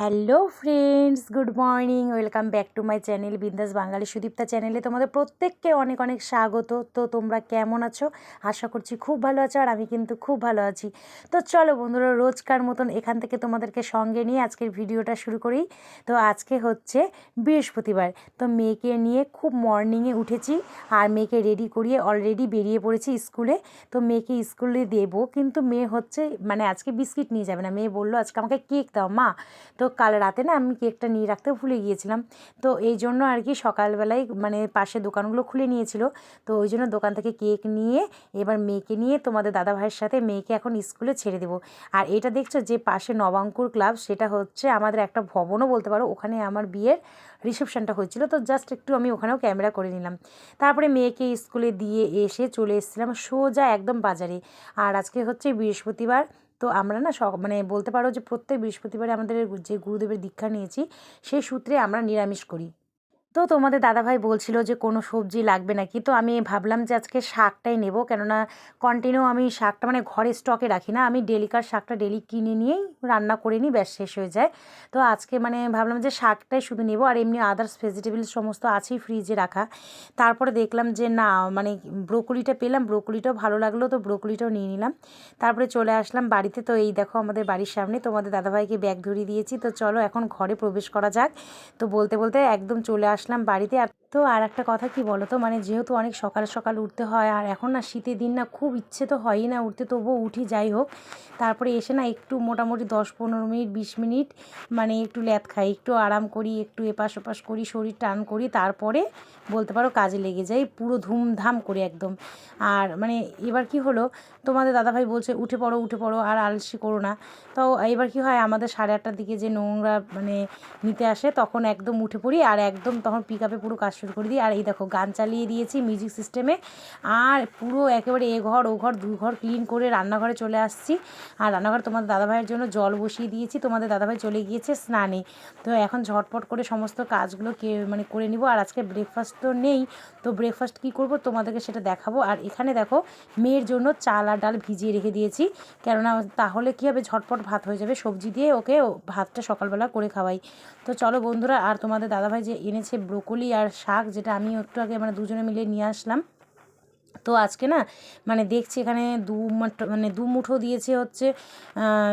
Hello friends good morning welcome back to my channel Bindaas Bangali Sudipta চ্যানেলে তোমাদের প্রত্যেককে অনেক অনেক স্বাগত। তো তোমরা কেমন আছো? আশা করছি খুব ভালো আছো আর আমি কিন্তু খুব ভালো আছি। তো চলো বন্ধুরা, রোজকার মতন এখান থেকে তোমাদেরকে সঙ্গে নিয়ে আজকের ভিডিওটা শুরু করি। তো আজকে হচ্ছে বৃহস্পতিবার। তো মেয়েকে নিয়ে খুব মর্নিংয়ে উঠেছি আর মেয়েকে রেডি করিয়ে অলরেডি বেরিয়ে পড়েছি স্কুলে। তো মেয়েকে স্কুলে দেবো, কিন্তু মেয়ে হচ্ছে মানে আজকে বিস্কিট নিয়ে যাবে না। মেয়ে বলল, আজকে আমাকে কেক দাও, মা। তো কাল রাতে না আমি কেকটা নিয়ে রাখতে ভুলে গিয়েছিলাম। তো এই জন্য আর কি সকালবেলায় মানে পাশে দোকানগুলো খুলে নিয়েছিল। তো ওই জন্য দোকান থেকে কেক নিয়ে এবার মেয়েকে নিয়ে তোমাদের দাদা ভাইয়ের সাথে মেয়েকে এখন স্কুলে ছেড়ে দেবো। আর এটা দেখছ যে পাশে নবাঙ্কুর ক্লাব, সেটা হচ্ছে আমাদের একটা ভবনও বলতে পারো। ওখানে আমার বিয়ের রিসেপশনটা হয়েছিল। তো জাস্ট একটু আমি ওখানেও ক্যামেরা করে নিলাম। তারপরে মেয়েকে স্কুলে দিয়ে এসে চলে এসেছিলাম সোজা একদম বাজারে। আর আজকে হচ্ছে বৃহস্পতিবার। তো আমরা না সব মানে বলতে পারো যে প্রত্যেক বৃহস্পতিবারে আমাদের যে গুরুদেবের দীক্ষা নিয়েছি সেই সূত্রে আমরা নিরামিষ করি। তো তোমাদের দাদাভাই বলছিল যে কোনো সবজি লাগবে নাকি? তো আমি ভাবলাম যে আজকে শাকটাই নেব। কেননা কন্টিনিউ আমি শাকটা মানে ঘরে স্টকে রাখি না। আমি ডেলিকার শাকটা ডেলি কিনে নিয়েই রান্না করে নিই, ব্যাস শেষ হয়ে যায়। তো আজকে মানে ভাবলাম যে শাকটাই শুধু নেব। আর এমনি আদার্স ভেজিটেবলস সমস্ত আছেই ফ্রিজে রাখা। তারপরে দেখলাম যে না মানে ব্রোকলিটা পেলাম। ব্রোকলিটাও ভালো লাগল তো ব্রোকলিটাও নিয়ে নিলাম। তারপরে চলে আসলাম বাড়িতে। তো এই দেখো আমাদের বাড়ির সামনে তোমাদের দাদাভাইকে ব্যাগ ধরিয়ে দিয়েছি। তো চলো এখন ঘরে প্রবেশ করা যাক। তো বলতে বলতে একদম চলে আস আসলাম বাড়িতে আর তো আর একটা কথা কি বলো তো? মানে যেহেতু অনেক সকাল সকাল উঠতে হয়, আর এখন না শীতের দিন না খুব ইচ্ছে তো হয়ই না উঠতে, তবুও উঠি যাই হোক। তারপরে এসে না একটু মোটামুটি দশ পনেরো মিনিট, বিশ মিনিট মানে একটু ল্যাদ খাই, একটু আরাম করি, একটু এপাশ ওপাশ করি, শরীর টান করি, তারপরে বলতে পারো কাজে লেগে যাই, পুরো ধুমধাম করে একদম। আর মানে এবার কি হলো, তোমাদের দাদাভাই বলছে উঠে পড়ো উঠে পড়ো, আর আলসি করো না। তো এবার কি হয়, আমাদের সাড়ে আটটার দিকে যে নোংরা মানে নিতে আসে, তখন একদম উঠে পড়ি, আর একদম তখন পিক আপে পুরো কাজ শুরু করে দিই। আর এই দেখো, গান চালিয়ে দিয়েছি মিউজিক সিস্টেমে আর পুরো একেবারে এ ঘর, ও ঘর, দু ঘর ক্লিন করে রান্নাঘরে চলে আসছি। আর রান্নাঘরে তোমাদের দাদাভাইয়ের জন্য জল বসিয়ে দিয়েছি। তোমাদের দাদাভাই চলে গিয়েছে স্নানে। তো এখন ঝটপট করে সমস্ত কাজগুলো কে মানে করে নিব। আর আজকে ব্রেকফাস্ট তো নেই। তো ব্রেকফাস্ট কী করব তোমাদেরকে সেটা দেখাবো। আর এখানে দেখো, মেয়ের জন্য চাল আর ডাল ভিজিয়ে রেখে দিয়েছি। কেননা তাহলে কী হবে? ঝটপট ভাত হয়ে যাবে। সবজি দিয়ে ওকে ভাতটা সকালবেলা করে খাওয়াই। তো চলো বন্ধুরা, আর তোমাদের দাদাভাই যে এনেছে ব্রোকলি আর শাক যেটা আমি একটু আগে মানে দুজনে মিলে নিয়ে আসলাম। তো আজকে না মানে দেখছি এখানে দু মানে দু মুঠো দিয়েছে হচ্ছে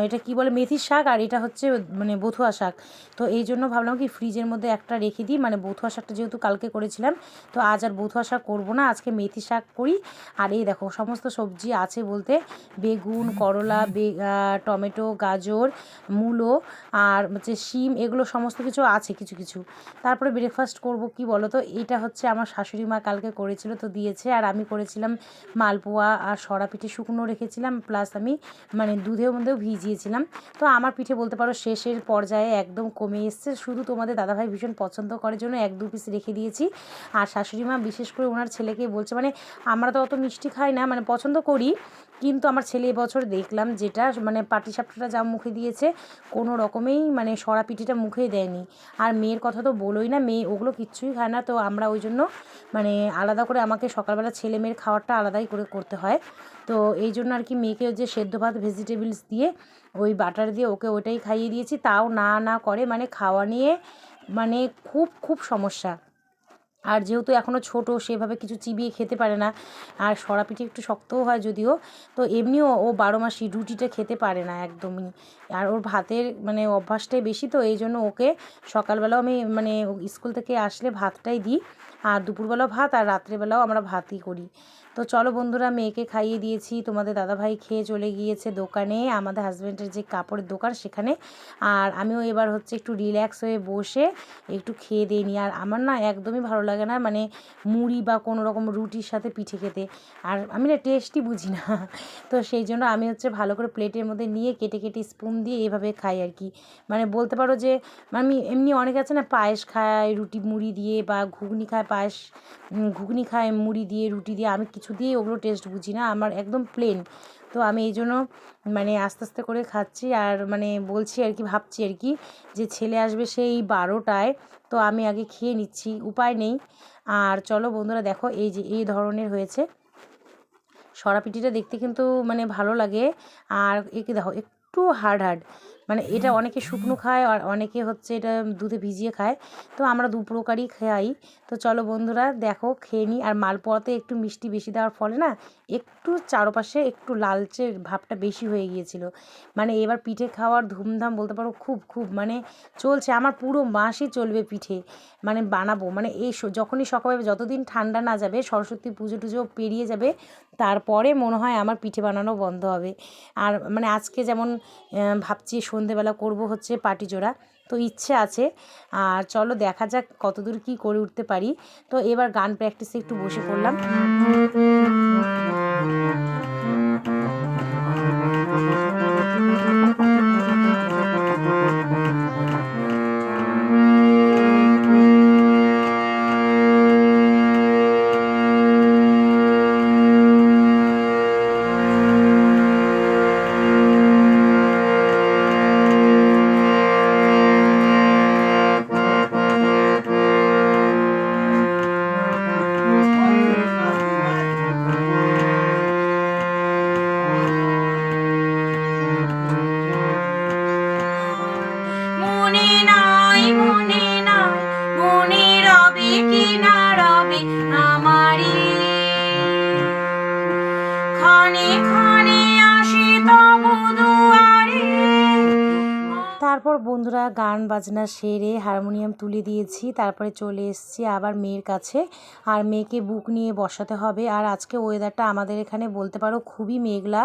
এটা কি বলে মেথির শাক আর এটা হচ্ছে মানে বথুয়া শাক। তো এই জন্য ভাবলাম কি ফ্রিজের মধ্যে একটা রেখে দিই মানে বথুয়া শাকটা যেহেতু কালকে করেছিলাম, তো আজ আর বথুয়া শাক করব না, আজকে মেথি শাক করি। আর এই দেখো সমস্ত সবজি আছে বলতে, বেগুন, করলা, বে টমেটো, গাজর, মূলো আর হচ্ছে শিম, এগুলো সমস্ত কিছু আছে কিছু কিছু। তারপরে ব্রেকফাস্ট করব কি বলো তো এটা হচ্ছে আমার শাশুড়ি মা কালকে করেছিল, তো দিয়েছে আর আমি করেছিলাম মালপোয়া আর সরা পিঠে শুকনো রেখেছিলাম প্লাস আমি মানে দুধের মধ্যেও ভিজিয়েছিলাম। তো আমার পিঠে বলতে পারো শেষের পর্যায়ে একদম কমে এসছে। শুধু তোমাদের দাদাভাই ভীষণ পছন্দ করার জন্য এক দু পিস রেখে দিয়েছি। আর শাশুড়ি মা বিশেষ করে ওনার ছেলেকে বলছে মানে আমরা তো অত মিষ্টি খাই না মানে পছন্দ করি কিন্তু আমার ছেলে এবছর দেখলাম যেটা মানে পাটিসাপটাটা যা মুখে দিয়েছে, কোনো রকমেই মানে সরা পিঠিটা মুখেই দেয়নি। আর মেয়ের কথা তো বলোই না, মেয়ে ওগুলো কিচ্ছুই খায় না, তো আমরা ওই জন্য মানে আলাদা করে আমাকে সকালবেলা ছেলে মেয়ের খাওয়ারটা আলাদাই করে করতে হয়। তো এই জন্য আর কি মেয়েকে যে সেদ্ধ ভাত ভেজিটেবলস দিয়ে ওই বাটার দিয়ে ওকে ওটাই খাইয়ে দিয়েছি। তাও না না করে মানে খাওয়া নিয়ে মানে খুব খুব সমস্যা। আর যেহেতু এখনও ছোট, সেভাবে কিছু চিবিয়ে খেতে পারে না। আর সরা পিঠে একটু শক্তও হয় যদিও। তো এমনিও ও বারো মাসি রুটিটা খেতে পারে না একদমই। আর ওর ভাতের মানে অভ্যাসটাই বেশি তো, এই জন্য ওকে সকালবেলাও আমি মানে স্কুল থেকে আসলে ভাতটাই দিই। আর দুপুরবেলাও ভাত, আর রাত্রেবেলাও আমরা ভাতই করি। তো চলো বন্ধুরা, মেয়েকে খাইয়ে দিয়েছি। তোমাদের দাদাভাই খেয়ে চলে গিয়েছে দোকানে, আমাদের হাজব্যান্ডের যে কাপড়ের দোকান সেখানে। আর আমিও এবার হচ্ছে একটু রিল্যাক্স হয়ে বসে একটু খেয়ে দিই আর আমার না একদমই ভালো লাগে না মানে মুড়ি বা কোনো রকম রুটির সাথে পিঠে খেতে। আর আমি না টেস্টই বুঝি না। তো সেই জন্য আমি হচ্ছে ভালো করে প্লেটের মধ্যে নিয়ে কেটে কেটে স্পুন দিয়ে এভাবে খাই আর কি। মানে বলতে পারো যে, আমি এমনি অনেক আছে না পায়েস খায়, রুটি মুড়ি দিয়ে বা ঘুগনি খায়, পায়েস ঘুগনি খায়, মুড়ি দিয়ে, রুটি দিয়ে, আমি কিছু দিয়ে ওগুলো টেস্ট বুঝি না, আমার একদম প্লেন তো আমি এই জন্য মানে আস্তে আস্তে করে খাচ্ছি আর মানে বলছি আর কি, ভাবছি আর কি যে ছেলে আসবে সেই বারোটায়, তো আমি আগে খেয়ে নিচ্ছি, উপায় নেই। আর চলো বন্ধুরা দেখো এই যে এই ধরনের হয়েছে। সরা পিঠিটা দেখতে কিন্তু মানে ভালো লাগে। আর একে দেখো, একটু হার্ড হার্ড মানে এটা অনেকে শুকনো খায় আর অনেকে হচ্ছে এটা দুধে ভিজিয়ে খায়। তো আমরা দু প্রকারই খাই। তো চলো বন্ধুরা দেখো খেয়ে নিই আর মালপোয়াতে একটু মিষ্টি বেশি দেওয়ার ফলে না একটু চারপাশে একটু লালচে ভাবটা বেশি হয়ে গিয়েছিল। মানে এবার পিঠে খাওয়ার ধুমধাম বলতে পারো খুব খুব মানে চলছে। আমার পুরো মাসই চলবে পিঠে মানে বানাবো। মানে এই যখনই সকালে যতদিন ঠান্ডা না যাবে সরস্বতী পুজো টুজো পেরিয়ে যাবে তারপরে মনে হয় আমার পিঠে বানানো বন্ধ হবে। আর মানে আজকে যেমন ভাবছি সন্ধেবেলা করব হচ্ছে পাটি জোড়া, তো ইচ্ছে আছে। আর চলো দেখা যাক কতদূর কি করে উঠতে পারি। তো এবার গান প্র্যাকটিসে একটু বসে পড়লাম। বাজনা সেরে হারমোনিয়াম তুলে দিয়েছি, তারপরে চলে এসেছি আবার মেয়ের কাছে। আর মেয়েকে বুক নিয়ে বসাতে হবে। আর আজকে ওয়েদারটা আমাদের এখানে বলতে পারো খুবই মেঘলা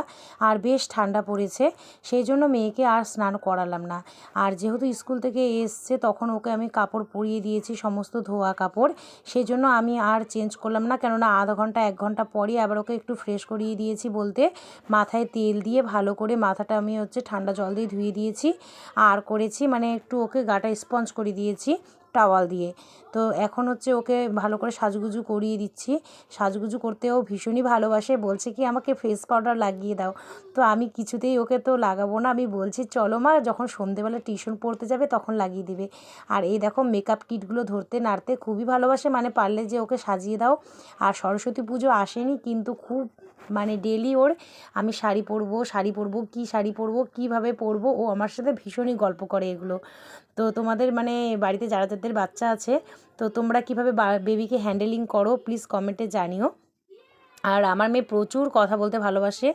আর বেশ ঠান্ডা পড়েছে। সেই জন্য মেয়েকে আর স্নান করালাম না। আর যেহেতু স্কুল থেকে এসছে, তখন ওকে আমি কাপড় পরিয়ে দিয়েছি, সমস্ত ধোয়া কাপড়। সেই জন্য আমি আর চেঞ্জ করলাম না, কেননা আধা ঘণ্টা, এক ঘণ্টা পরই আবার ওকে একটু ফ্রেশ করিয়ে দিয়েছি বলতে। মাথায় তেল দিয়ে ভালো করে মাথাটা আমি হচ্ছে ঠান্ডা জল দিয়ে ধুয়ে দিয়েছি। আর করেছি মানে একটু ওকে গাটা স্পঞ্জ করে দিয়েছি টাওয়াল দিয়ে। তো এখন হচ্ছে ওকে ভালো করে সাজগুজু করিয়ে দিচ্ছি। সাজগুজু করতেও ভীষণই ভালোবাসে, বলছে কি, আমাকে ফেস পাউডার লাগিয়ে দাও। তো আমি কিছুতেই ওকে তো লাগাবো না, আমি বলছি, চলো মা, যখন সন্ধেবেলা টিউশন পড়তে যাবে তখন লাগিয়ে দিবে। আর এই দেখো মেকআপ কিটগুলো ধরতে নাড়তে খুবই ভালোবাসে মানে পারলে যে ওকে সাজিয়ে দাও। আর সরস্বতী পুজো আসেনি, কিন্তু খুব মানে ডেলি ওর আমি শাড়ি পরবো শাড়ি পরবো, কী শাড়ি পরবো, কীভাবে পরবো, ও আমার সাথে ভীষণই গল্প করে এগুলো। তো তোমাদের মানে বাড়িতে যারা যাদের বাচ্চা আছে, তো তোমরা কীভাবে বেবিকে হ্যান্ডেলিং করো প্লিজ কমেন্টে জানিও। আর আমার মেয়ে প্রচুর কথা বলতে ভালোবাসে।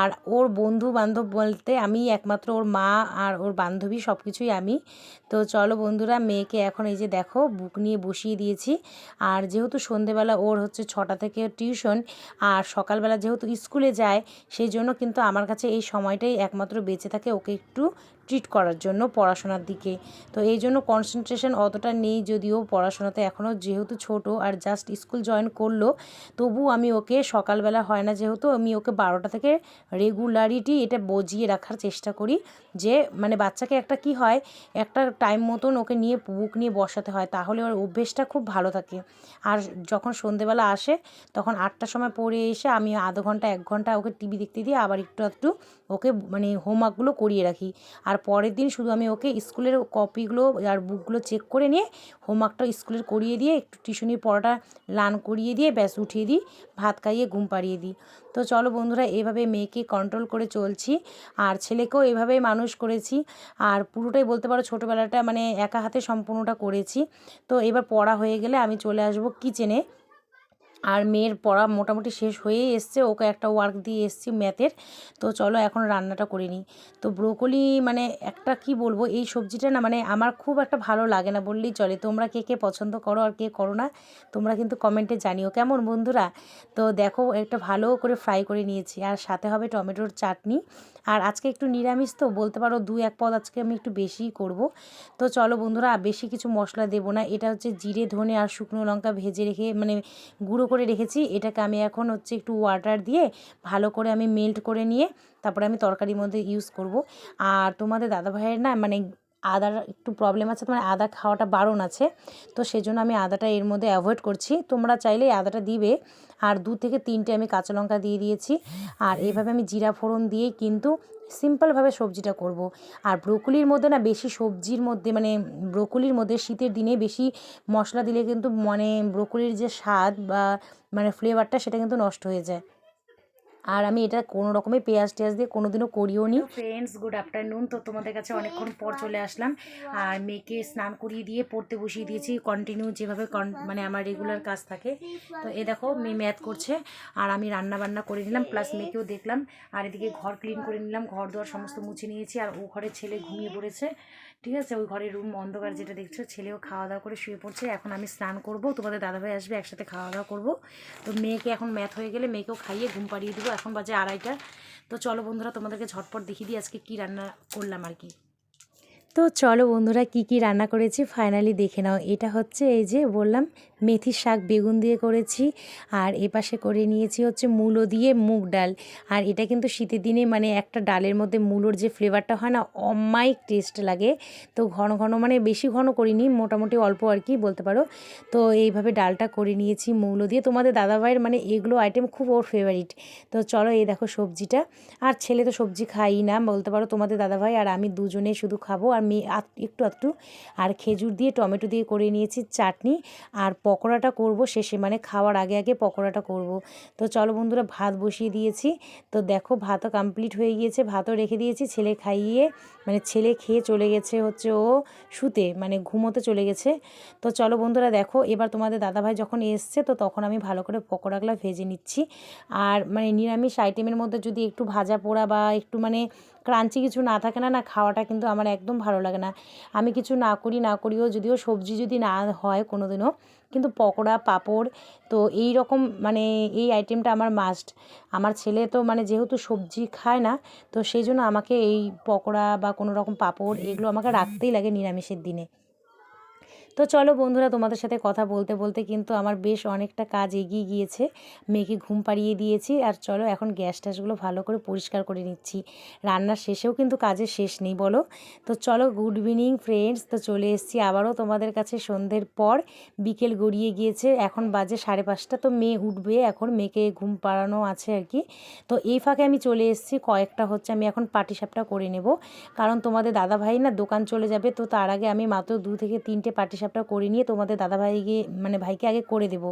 আর ওর বন্ধু বান্ধব বলতে আমি একমাত্র ওর মা আর ওর বান্ধবী সব কিছুই আমি। তো চলো বন্ধুরা, মেয়েকে এখন এই যে দেখো, বুক নিয়ে বসিয়ে দিয়েছি। আর যেহেতু সন্ধেবেলা ওর হচ্ছে ছটা থেকে টিউশন, আর সকালবেলা যেহেতু স্কুলে যায়, সেই জন্য কিন্তু আমার কাছে এই সময়টাই একমাত্র বেঁচে থাকে, ওকে একটু ট্রিট করার জন্য পড়াশোনার দিকে। তো এই জন্য কনসেন্ট্রেশন অতটা নেই যদিও পড়াশোনাতে এখনও যেহেতু ছোট আর জাস্ট স্কুল জয়েন করল, তবু আমি ওকে সকালবেলা হয় না যেহেতু আমি ওকে বারোটা থেকে রেগুলারিটি এটা বজিয়ে রাখার চেষ্টা করি যে মানে বাচ্চাকে একটা কি হয়, একটা টাইম মতন ওকে নিয়ে বুক নিয়ে বসাতে হয়, তাহলে ওর অভ্যেসটা খুব ভালো থাকে। আর যখন সন্ধেবেলা আসে, তখন আটটার সময় পড়ে এসে আমি আধ ঘণ্টা, এক ঘণ্টা ওকে টিভি দেখতে দিয়ে আবার একটু একটু ওকে মানে হোমওয়ার্কগুলো করিয়ে রাখি। আর পরের দিন শুধু আমি ওকে স্কুলের কপিগুলো আর বুকগুলো চেক করে নিয়ে হোমওয়ার্কটা স্কুলের করিয়ে দিয়ে একটু টিউশনির পড়াটা লান করিয়ে দিয়ে ব্যাস উঠিয়ে দিই, ভাত খাইয়ে ঘুম পাড়িয়ে দিই। তো চলো বন্ধুরা এভাবে মেয়েকে কন্ট্রোল করে চলছি, আর ছেলেকেও এভাবেই মানুষ করেছি। আর পুরোটাই বলতে পারো ছোটোবেলাটা মানে একা হাতে সম্পূর্ণটা করেছি। তো এবার পড়া হয়ে গেলে আমি চলে আসব কিচেনে আর মেয়ের পড়া মোটামুটি শেষ হয়েই এসছে। ওকে একটা ওয়ার্ক দিয়ে এসছি ম্যাথের তো চলো এখন রান্নাটা করে নিই। তো ব্রোকলি মানে একটা কি বলব, এই সবজিটা না মানে আমার খুব একটা ভালো লাগে না বললেই চলে। তোমরা কে কে পছন্দ করো আর কে করো না, তোমরা কিন্তু কমেন্টে জানিও। কেমন বন্ধুরা? তো দেখো, একটা ভালো করে ফ্রাই করে নিয়েছি। আর সাথে হবে টমেটোর চাটনি। আর আজকে একটু নিরামিষ তো, বলতে পারো দু এক পদ আজকে আমি একটু বেশিই করব। তো চলো বন্ধুরা বেশি কিছু মশলা দেবো না। এটা হচ্ছে জিরে, ধনে আর শুকনো লঙ্কা ভেজে রেখে মানে গুঁড়ো করে রেখেছি। এটাকে আমি এখন হচ্ছে একটু ওয়াটার দিয়ে ভালো করে আমি মেল্ট করে নিয়ে তারপরে আমি তরকারির মধ্যে ইউজ করব। আর তোমাদের দাদা ভাইয়ের না মানে আদার একটু প্রবলেম আছে, তোমার আদা খাওয়াটা বারণ আছে, তো সেজন্য আমি আদাটা এর মধ্যে অ্যাভয়েড করছি। তোমরা চাইলে আদাটা দিবে। আর দু থেকে তিনটে আমি কাঁচা লঙ্কা দিয়ে দিয়েছি। আর এভাবে আমি জিরা ফোড়ন দিয়েই কিন্তু সিম্পলভাবে সবজিটা করব। আর ব্রোকলির মধ্যে না বেশি সবজির মধ্যে মানে ব্রোকলির মধ্যে শীতের দিনে বেশি মশলা দিলে কিন্তু মানে ব্রোকলির যে স্বাদ বা মানে ফ্লেভারটা সেটা কিন্তু নষ্ট হয়ে যায় আর আমি এটা কোনো রকমের পেঁয়াজ টেয়াজ দিয়ে কোনোদিনও করিও নি। ফ্রেন্ডস গুড আফটারনুন তো তোমাদের কাছে অনেকক্ষণ পর চলে আসলাম। আর মেয়েকে স্নান করিয়ে দিয়ে পড়তে বসিয়ে দিয়েছি। কন্টিনিউ যেভাবে কন- মানে আমার রেগুলার কাজ থাকে। তো এ দেখো মেয়ে ম্যাথ করছে। আর আমি রান্না বান্না করে নিলাম প্লাস মেয়েকেও দেখলাম। আর এদিকে ঘর ক্লিন করে নিলাম ঘর দোয়ার সমস্ত মুছে নিয়েছি। আর ও ঘরে ছেলে ঘুমিয়ে পড়েছে। ঠিক আছে? ওই ঘরের রুম অন্ধকার যেটা দেখছ ছেলেও খাওয়া দাওয়া করে শুয়ে পড়ছে। এখন আমি স্নান করব তোমাদের দাদাভাই আসবে একসাথে খাওয়া দাওয়া করব। তো মেয়েকে এখন ম্যাথ হয়ে গেলে মেয়েকেও খাইয়ে ঘুম পাড়িয়ে দেবো। এখন বাজে আড়াইটা। তো চলো বন্ধুরা তোমাদেরকে ঝটপট দেখিয়ে দিই আজকে কী রান্না করলাম আর কি। তো চলো বন্ধুরা কি কি রান্না করেছি ফাইনালি দেখে নাও। এটা হচ্ছে এই যে বললাম মেথির শাক বেগুন দিয়ে করেছি, আর এপাশে করে নিয়েছি হচ্ছে মূলো দিয়ে মুগ ডাল। আর এটা কিন্তু শীতের দিনে মানে একটা ডালের মধ্যে মূলোর যে ফ্লেভারটা হয় না অমাইক টেস্ট লাগে। তো ঘন ঘন মানে বেশি ঘন করিনি, মোটামুটি অল্প আর কি বলতে পারো। তো এইভাবে ডালটা করে নিয়েছি, মূলো দিয়ে। তোমাদের দাদাভাইয়ের মানে এগুলো আইটেম খুব ওর ফেভারিট তো চলো এই দেখো সবজিটা। আর ছেলে তো সবজি খাই না বলতে পারো তোমাদের দাদাভাই, আর আমি দুজনে শুধু খাব। আর আত- একটু একটু আর খেজুর দিয়ে, টমেটো দিয়ে করে নিয়েছি চাটনি, আর পকোড়াটা করব শেষে মানে খাওয়ার আগে আগে পকোড়াটা করব। তো চলো বন্ধুরা, ভাত বসিয়ে দিয়েছি। তো দেখো, ভাতও কমপ্লিট হয়ে গিয়েছে, ভাতও রেখে দিয়েছি, ছেলে খাইয়ে মানে ছেলে খেয়ে চলে গেছে হচ্ছে ও শুতে মানে ঘুমোতে চলে গেছে। তো চলো বন্ধুরা, দেখো, এবার তোমাদের দাদাভাই যখন এসছে, তো তখন আমি ভালো করে পকোড়াগুলো ভেজে নিচ্ছি। আর মানে নিরামিষ আইটেমের মধ্যে যদি একটু ভাজা পোড়া বা একটু মানে ক্রাঞ্চি কিছু না থাকে না না, খাওয়াটা কিন্তু আমার একদম ভালো লাগে না। আমি কিছু না করি, না করিও যদিও সবজি যদি না হয় কোনো দিনও কিন্তু পকোড়া, পাঁপড়, তো এই রকম মানে এই আইটেমটা আমার মাস্ট আমার ছেলে তো মানে যেহেতু সবজি খায় না, তো সেই জন্য আমাকে এই পকোড়া বা কোনো রকম পাঁপড় এগুলো আমাকে রাখতেই লাগে নিরামিষের দিনে। তো চলো বন্ধুরা তোমাদের সাথে কথা বলতে বলতে কিন্তু আমার বেশ অনেকটা কাজ এগিয়ে গিয়েছে। মেয়েকে ঘুম পাড়িয়ে দিয়েছি আর চলো এখন গ্যাস ট্যাসগুলো ভালো করে পরিষ্কার করে নিচ্ছি। রান্নার শেষেও কিন্তু কাজের শেষ নেই, বলো? তো চলো গুড ইভিনিং ফ্রেন্ডস তো চলে এসেছি আবারও তোমাদের কাছে সন্ধ্যের পর। বিকেল গড়িয়ে গিয়েছে, এখন বাজে সাড়ে পাঁচটা, তো মেয়ে উঠবে এখন, মেয়েকে ঘুম পাড়ানো আছে আর কি। তো এই ফাঁকে আমি চলে এসেছি, কয়েকটা হচ্ছে আমি এখন পাটিসাপটা করে নেব। কারণ তোমাদের দাদাভাই না দোকান চলে যাবে, তো তার আগে আমি মাত্র দু থেকে তিনটে পাটিসাপটা করে নিয়ে তোমাদের দাদাভাইকে মানে ভাইকে আগে করে দেব।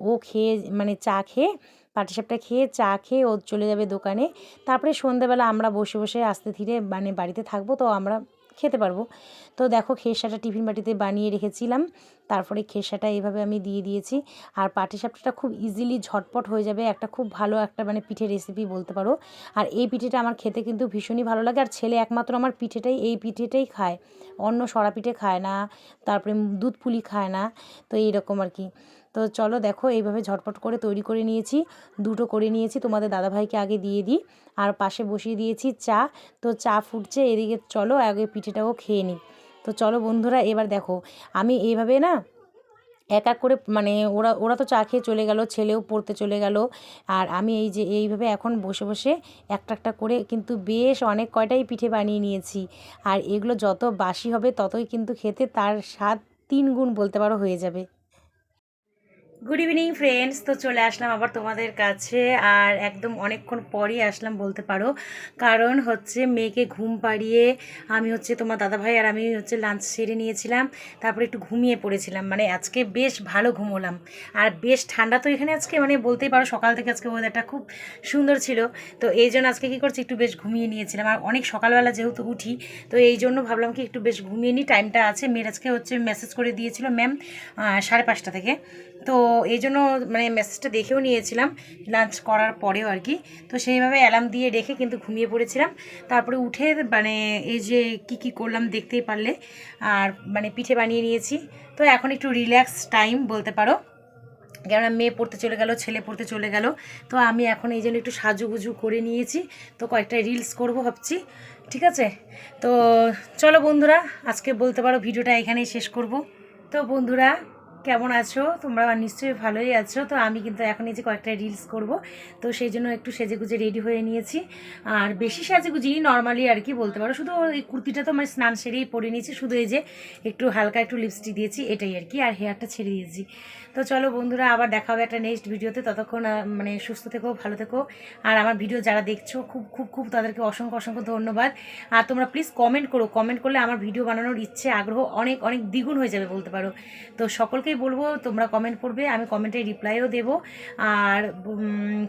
ও খেয়ে মানে চা খেয়ে পাটিসাপটা খেয়ে, চা খেয়ে ও চলে যাবে দোকানে। তারপরে সন্ধ্যাবেলা আমরা বসে বসে আস্তে ধীরে মানে বাড়িতে থাকব তো আমরা খেতে পারব। তো দেখো খেসাটা টিফিন বাটিতে বানিয়ে রেখেছিলাম। তারপরে খেসাটা এইভাবে আমি দিয়ে দিয়েছি। আর পাটিসাপটাটা খুব ইজিলি ঝটপট হয়ে যাবে। একটা খুব ভালো একটা মানে পিঠে রেসিপি বলতে পারো। আর এই পিঠেটা আমার খেতে কিন্তু ভীষণই ভালো লাগে। আর ছেলে একমাত্র আমার পিঠেটাই, এই পিঠেটাই খায়। অন্য সরা পিঠে খায় না, তারপরে দুধ পুলি খায় না। তো এইরকম আর কি। তো চলো দেখো, এইভাবে ঝটপট করে তৈরি করে নিয়েছি। দুটো করে নিয়েছি, তোমাদের দাদাভাইকে আগে দিয়ে দিই। আর পাশে বসিয়ে দিয়েছি চা। তো চা ফুটছে, এদিকে চলো আগে পিঠেটাও খেয়ে নিই। তো চলো বন্ধুরা, এবার দেখো, আমি এইভাবে না এক এক করে মানে ওরা ওরা তো চা খেয়ে চলে গেল, ছেলেও পড়তে চলে গেল। আর আমি এই যে এইভাবে এখন বসে বসে একটা একটা করে কিন্তু বেশ অনেক কয়টাই পিঠে বানিয়ে নিয়েছি। আর এগুলো যত বাসি হবে ততই কিন্তু খেতে তার স্বাদ তিন গুণ বলতে পারো হয়ে যাবে। গুড ইভিনিং ফ্রেন্ডস তো চলে আসলাম আবার তোমাদের কাছে, আর একদম অনেকক্ষণ পরই আসলাম বলতে পারো। কারণ হচ্ছে মেয়েকে ঘুম পাড়িয়ে আমি হচ্ছে তোমার দাদাভাই আর আমি হচ্ছে লাঞ্চ সেরে নিয়েছিলাম। তারপরে একটু ঘুমিয়ে পড়েছিলাম। মানে আজকে বেশ ভালো ঘুমোলাম আর বেশ ঠান্ডা তো এখানে আজকে মানে বলতেই পারো সকাল থেকে আজকে ওয়েদারটা খুব সুন্দর ছিল। তো এই জন্য আজকে কী করছি, একটু বেশ ঘুমিয়ে নিয়েছিলাম। আর অনেক সকালবেলা যেহেতু উঠি, তো এই জন্য ভাবলাম কি একটু বেশ ঘুমিয়ে নিই। টাইমটা আছে। মেয়ের আজকে হচ্ছে মেসেজ করে দিয়েছিল ম্যাম সাড়ে পাঁচটা থেকে। তো এই জন্য মানে মেসেজটা দেখেও নিয়েছিলাম লাঞ্চ করার পরেও আর কি। তো সেইভাবে অ্যালার্ম দিয়ে রেখে কিন্তু ঘুমিয়ে পড়েছিলাম। তারপরে উঠে মানে এই যে কি কি করলাম দেখতেই পারলে, আর মানে পিঠে বানিয়ে নিয়েছি। তো এখন একটু রিল্যাক্স টাইম বলতে পারো। কেননা মেয়ে পড়তে চলে গেল, ছেলে পড়তে চলে গেল। তো আমি এখন এই জন্য একটু সাজুগুজু করে নিয়েছি। তো কয়েকটা রিলস করব ভাবছি, ঠিক আছে? তো চলো বন্ধুরা, আজকে বলতে পারো ভিডিওটা এখানেই শেষ করব। তো বন্ধুরা কেমন আছো? তোমরা নিশ্চয়ই ভালোই আছো। তো আমি কিন্তু এখন এই যে কয়েকটা রিলস করব, তো সেই জন্য একটু সেজেগুজে রেডি হয়ে নিয়েছি। আর বেশি সাজেগুজি নর্মালি আর কি বলতে পারো, শুধু এই কুর্তিটা তো মানে স্নান সেরেই পরে নিয়েছি, শুধু এই যে একটু হালকা একটু লিপস্টিক দিয়েছি, এটাই আর কি, আর হেয়ারটা ছেড়ে দিয়েছি। তো চলো বন্ধুরা, আবার দেখা হবে একটা নেক্সট ভিডিওতে ততক্ষণ মানে সুস্থ থেকো, ভালো থেকো। আর আমার ভিডিও যারা দেখছ, খুব খুব খুব তাদেরকে অসংখ্য অসংখ্য ধন্যবাদ। আর তোমরা প্লিজ কমেন্ট করো। কমেন্ট করলে আমার ভিডিও বানানোর ইচ্ছে, আগ্রহ অনেক অনেক দ্বিগুণ হয়ে যাবে বলতে পারো। তো সকলকে অবশ্যই বলব, তোমরা কমেন্ট করবে, আমি কমেন্টে রিপ্লাইও দেব। আর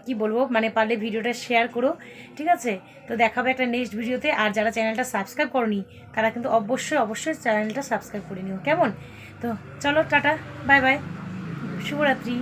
কি বলব মানে পারলে ভিডিওটা শেয়ার করো, ঠিক আছে? তো দেখাবে একটা নেক্সট ভিডিওতে। আর যারা চ্যানেলটা সাবস্ক্রাইব করনি, তারা কিন্তু অবশ্যই অবশ্যই চ্যানেলটা সাবস্ক্রাইব করে নিও। কেমন? তো চলো, টাটা বাই বাই শুভরাত্রি।